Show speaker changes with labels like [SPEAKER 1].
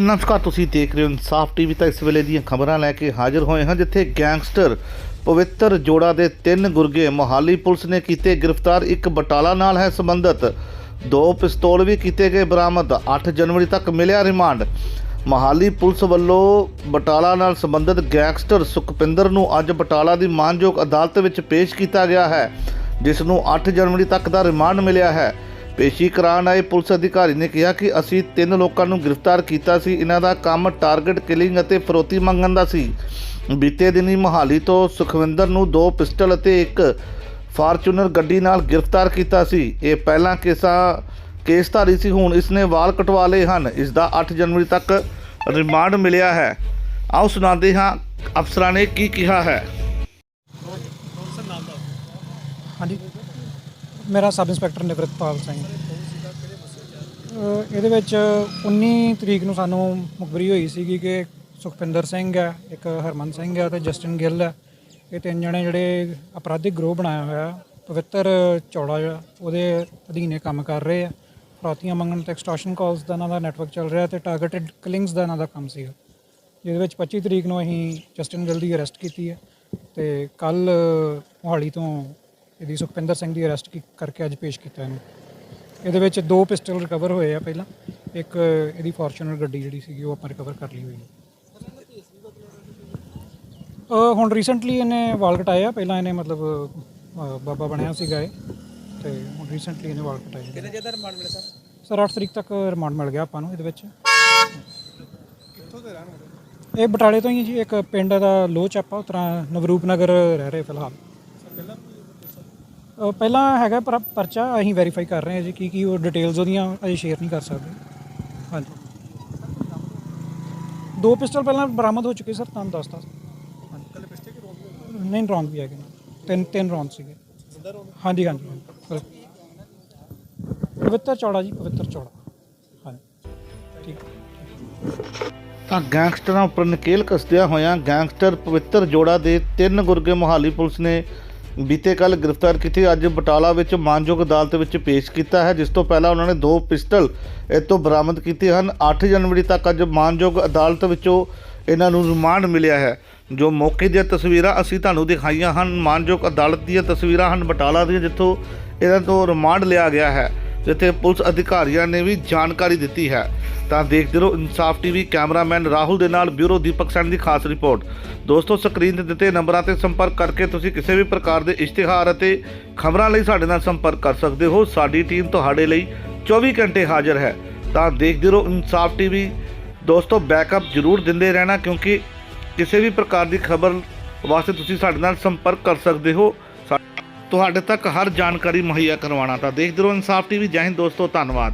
[SPEAKER 1] ਨਮਸਕਾਰ, ਤੁਸੀਂ ਦੇਖ ਰਹੇ ਹੋ ਇਨਸਾਫ ਟੀਵੀ ਤਾਂ ਇਸ ਵੇਲੇ ਦੀਆਂ ਖਬਰਾਂ ਲੈ ਕੇ ਹਾਜ਼ਰ ਹੋਏ ਹਾਂ, ਜਿੱਥੇ ਗੈਂਗਸਟਰ ਪਵਿੱਤਰ ਜੋੜਾ ਦੇ ਤਿੰਨ ਗੁਰਗੇ ਮੋਹਾਲੀ ਪੁਲਿਸ ਨੇ ਕੀਤੇ ਗ੍ਰਿਫਤਾਰ, ਇੱਕ ਬਟਾਲਾ ਨਾਲ ਹੈ ਸੰਬੰਧਿਤ। ਦੋ ਪਿਸਤੌਲ ਵੀ ਕੀਤੇ ਗਏ ਬਰਾਮਦ 8 ਜਨਵਰੀ ਤੱਕ ਮਿਲਿਆ ਰਿਮਾਂਡ। ਮੋਹਾਲੀ ਪੁਲਿਸ ਵੱਲੋਂ ਬਟਾਲਾ ਨਾਲ ਸੰਬੰਧਿਤ ਗੈਂਗਸਟਰ ਸੁਖਪਿੰਦਰ ਨੂੰ ਅੱਜ ਬਟਾਲਾ ਦੀ ਮਾਨਯੋਗ ਅਦਾਲਤ ਵਿੱਚ ਪੇਸ਼ ਕੀਤਾ ਗਿਆ ਹੈ, ਜਿਸ ਨੂੰ 8 ਜਨਵਰੀ ਤੱਕ ਦਾ ਰਿਮਾਂਡ ਮਿਲਿਆ ਹੈ। ਪੇਸ਼ੀ ਕਰਾਉਣ ਆਏ ਪੁਲਿਸ ਅਧਿਕਾਰੀ ਨੇ ਕਿਹਾ ਕਿ ਅਸੀਂ ਤਿੰਨ ਲੋਕਾਂ ਨੂੰ ਗ੍ਰਿਫਤਾਰ ਕੀਤਾ ਸੀ। ਇਹਨਾਂ ਦਾ ਕੰਮ ਟਾਰਗੇਟ ਕਿਲਿੰਗ ਅਤੇ ਫਰੋਤੀ ਮੰਗਣ ਦਾ ਸੀ। ਬੀਤੇ ਦਿਨੀ ਮੋਹਾਲੀ ਤੋਂ ਸੁਖਵਿੰਦਰ ਨੂੰ ਦੋ ਪਿਸਟਲ ਅਤੇ ਇੱਕ ਫਾਰਚੂਨਰ ਗੱਡੀ ਨਾਲ ਗ੍ਰਿਫਤਾਰ ਕੀਤਾ ਸੀ। ਇਹ ਪਹਿਲਾਂ ਕੇਸਾ ਕੇਸਧਾਰੀ ਸੀ ਹੁਣ ਇਸ ਨੇ ਵਾਲ ਕਟਵਾ ਲਏ ਹਨ। ਇਸ ਦਾ 8 ਜਨਵਰੀ ਤੱਕ ਰਿਮਾਂਡ ਮਿਲਿਆ ਹੈ। ਆਓ ਸੁਣਾਉਂਦੇ ਹਾਂ ਅਫਸਰਾਂ ਨੇ ਕੀ ਕਿਹਾ ਹੈ।
[SPEAKER 2] ਹਾਂਜੀ। ਮੇਰਾ ਸਬ ਇੰਸਪੈਕਟਰ ਨਿਵਰਤਪਾਲ ਸਿੰਘ। ਇਹਦੇ ਵਿੱਚ 19 ਤਰੀਕ ਨੂੰ ਸਾਨੂੰ ਮੁਖਬਰੀ ਹੋਈ ਸੀਗੀ ਕਿ ਸੁਖਪਿੰਦਰ ਸਿੰਘ ਹੈ, ਇੱਕ ਹਰਮਨ ਸਿੰਘ ਹੈ ਤੇ ਜਸਟਿਨ ਗਿੱਲ ਹੈ। ਇਹ ਤਿੰਨ ਜਣੇ ਜਿਹੜੇ ਅਪਰਾਧਿਕ ਗਰੋਹ ਬਣਾਇਆ ਹੋਇਆ, ਪਵਿੱਤਰ ਚੌੜਾ ਜਿਹੜਾ ਉਹਦੇ ਅਧੀਨੇ ਕੰਮ ਕਰ ਰਹੇ ਆ। ਫਰੋਤੀਆਂ ਮੰਗਣ ਤੇ ਐਕਸਟੋਰਸ਼ਨ ਕਾਲਸ ਦਾ ਇਹਨਾਂ ਦਾ ਨੈਟਵਰਕ ਚੱਲ ਰਿਹਾ ਤੇ ਟਾਰਗੇਟਡ ਕਿਲਿੰਗਸ ਦਾ ਇਹਨਾਂ ਦਾ ਕੰਮ ਸੀਗਾ। ਜਿਹਦੇ ਵਿੱਚ 25 ਤਰੀਕ ਨੂੰ ਅਸੀਂ ਜਸਟਿਨ ਗਿੱਲ ਦੀ ਅਰੈਸਟ ਕੀਤੀ ਹੈ ਤੇ ਕੱਲ ਮੋਹਾਲੀ ਤੋਂ ਇਹਦੀ ਸੁਖਪਿੰਦਰ ਸਿੰਘ ਦੀ ਅਰੈਸਟ ਕਰਕੇ ਅੱਜ ਪੇਸ਼ ਕੀਤਾ ਇਹਨੂੰ। ਇਹਦੇ ਵਿੱਚ ਦੋ ਪਿਸਟਲ ਰਿਕਵਰ ਹੋਏ ਆ ਪਹਿਲਾਂ। ਇੱਕ ਇਹਦੀ ਫੋਰਚੂਨਰ ਗੱਡੀ ਜਿਹੜੀ ਸੀਗੀ ਉਹ ਆਪਾਂ ਰਿਕਵਰ ਕਰ ਲਈ ਹੋਈ ਹੈ। ਹੁਣ ਰੀਸੈਂਟਲੀ ਇਹਨੇ ਵਾਲ ਕਟਾਏ ਆ ਪਹਿਲਾਂ ਇਹਨੇ ਮਤਲਬ ਬਾਬਾ ਬਣਿਆ ਸੀਗਾ ਇਹ। ਤੇ ਹੁਣ ਰੀਸੈਂਟਲੀ ਇਹਨੇ ਵਾਲ ਕਟਾਏ ਕਿੰਨੇ ਜ਼ਿਆਦਾ ਰਿਮਾਂਡ ਮਿਲਿਆ ਸਰ? ਸਰ 8 ਤਰੀਕ ਤੱਕ ਰਿਮਾਂਡ ਮਿਲ ਗਿਆ ਆਪਾਂ ਨੂੰ ਇਹਦੇ ਵਿੱਚ। ਕਿੱਥੋਂ ਦੇ ਰਹਿਣ ਇਹ ਬਟਾਲੇ ਤੋਂ ਹੀ ਜੀ। ਇੱਕ ਪਿੰਡ ਦਾ ਲੋਹ ਚਾਪਾ ਉਤਰਾ ਨਵਰੂਪ ਨਗਰ ਰਹਿ ਰਹੇ ਫਿਲਹਾਲ। ਅਹ ਪਹਿਲਾਂ ਹੈਗਾ ਪਰ ਪਰਚਾ, ਅਸੀਂ ਵੈਰੀਫਾਈ ਕਰ ਰਹੇ ਹਾਂ ਜੀ ਕੀ ਕੀ ਉਹ ਡਿਟੇਲਸ ਉਹਦੀਆਂ ਅਜੇ ਸ਼ੇਅਰ ਨਹੀਂ ਕਰ ਸਕਦੇ। ਹਾਂਜੀ। ਦੋ ਪਿਸਟਲ ਪਹਿਲਾਂ ਬਰਾਮਦ ਹੋ ਚੁੱਕੇ ਸਰ, ਤੁਹਾਨੂੰ ਦੱਸਤਾ। ਹਾਂਜੀ ਨਹੀਂ ਰੌਂਗ ਵੀ ਹੈਗੇ ਨਾਲ। ਤਿੰਨ ਤਿੰਨ ਰੌਂਗ ਸੀਗੇ। ਹਾਂਜੀ ਹਾਂਜੀ। ਬਿਲਕੁਲ। ਪਵਿੱਤਰ ਚੌੜਾ ਜੀ, ਪਵਿੱਤਰ ਚੌੜਾ। ਹਾਂਜੀ। ਠੀਕ।
[SPEAKER 1] ਤਾਂ ਗੈਂਗਸਟਰਾਂ ਉੱਪਰ ਨਕੇਲ ਕੱਸਦਿਆਂ ਹੋਇਆਂ ਗੈਂਗਸਟਰ ਪਵਿੱਤਰ ਜੋੜਾ ਦੇ ਤਿੰਨ ਗੁਰਗੇ ਮੋਹਾਲੀ ਪੁਲਿਸ ਨੇ ਬੀਤੇ ਕੱਲ ਗ੍ਰਿਫਤਾਰ ਕੀਤੀ ਅੱਜ ਬਟਾਲਾ ਵਿੱਚ ਮਾਨਯੋਗ ਅਦਾਲਤ ਵਿੱਚ ਪੇਸ਼ ਕੀਤਾ ਹੈ, ਜਿਸ ਤੋਂ ਪਹਿਲਾਂ ਉਹਨਾਂ ਨੇ ਦੋ ਪਿਸਟਲ ਇਹ ਤੋਂ ਬਰਾਮਦ ਕੀਤੇ ਹਨ। 8 ਜਨਵਰੀ ਤੱਕ ਅੱਜ ਮਾਨਯੋਗ ਅਦਾਲਤ ਵਿੱਚੋਂ ਇਹਨਾਂ ਨੂੰ ਰਿਮਾਂਡ ਮਿਲਿਆ ਹੈ। ਜੋ ਮੌਕੇ ਦੀਆਂ ਤਸਵੀਰਾਂ ਅਸੀਂ ਤੁਹਾਨੂੰ ਦਿਖਾਈਆਂ ਹਨ, ਮਾਨਯੋਗ ਅਦਾਲਤ ਦੀਆਂ ਤਸਵੀਰਾਂ ਹਨ ਬਟਾਲਾ ਦੀਆਂ, ਜਿੱਥੋਂ ਇਹਨਾਂ ਤੋਂ ਰਿਮਾਂਡ ਲਿਆ ਗਿਆ ਹੈ, ਜਿੱਥੇ ਪੁਲਿਸ ਅਧਿਕਾਰੀਆਂ ਨੇ ਵੀ ਜਾਣਕਾਰੀ ਦਿੱਤੀ ਹੈ। ਤਾਂ ਦੇਖਦੇ ਰਹੋ ਇਨਸਾਫ ਟੀਵੀ ਕੈਮਰਾਮੈਨ ਰਾਹੁਲ ਦੇ ਨਾਲ ਬਿਊਰੋ ਦੀਪਕ ਸੈਨ ਦੀ ਖਾਸ ਰਿਪੋਰਟ। ਦੋਸਤੋ, ਸਕਰੀਨ ਤੇ ਦਿੱਤੇ ਨੰਬਰਾਂ ਤੇ ਸੰਪਰਕ ਕਰਕੇ ਤੁਸੀਂ ਕਿਸੇ ਵੀ ਪ੍ਰਕਾਰ ਦੇ ਇਸ਼ਤਿਹਾਰ ਅਤੇ ਖਬਰਾਂ ਲਈ ਸਾਡੇ ਨਾਲ ਸੰਪਰਕ ਕਰ ਸਕਦੇ ਹੋ। ਸਾਡੀ ਟੀਮ ਤੁਹਾਡੇ ਲਈ 24 ਘੰਟੇ ਹਾਜ਼ਰ ਹੈ। ਤਾਂ ਦੇਖਦੇ ਰਹੋ ਇਨਸਾਫ ਟੀਵੀ। ਦੋਸਤੋ, ਬੈਕਅਪ ਜ਼ਰੂਰ ਦਿੰਦੇ ਰਹਿਣਾ ਕਿਉਂਕਿ ਕਿਸੇ ਵੀ ਪ੍ਰਕਾਰ ਦੀ ਖਬਰ ਵਾਸਤੇ ਤੁਸੀਂ ਸਾਡੇ ਨਾਲ ਸੰਪਰਕ ਕਰ ਸਕਦੇ ਹੋ। ਸਾ- ਤੁਹਾਡੇ ਤੱਕ ਹਰ ਜਾਣਕਾਰੀ ਮੁਹੱਈਆ ਕਰਵਾਉਣਾ। ਤਾਂ ਦੇਖਦੇ ਰਹੋ ਇਨਸਾਫ ਟੀਵੀ। ਜੈ ਹਿੰਦ ਦੋਸਤੋ, ਧੰਨਵਾਦ।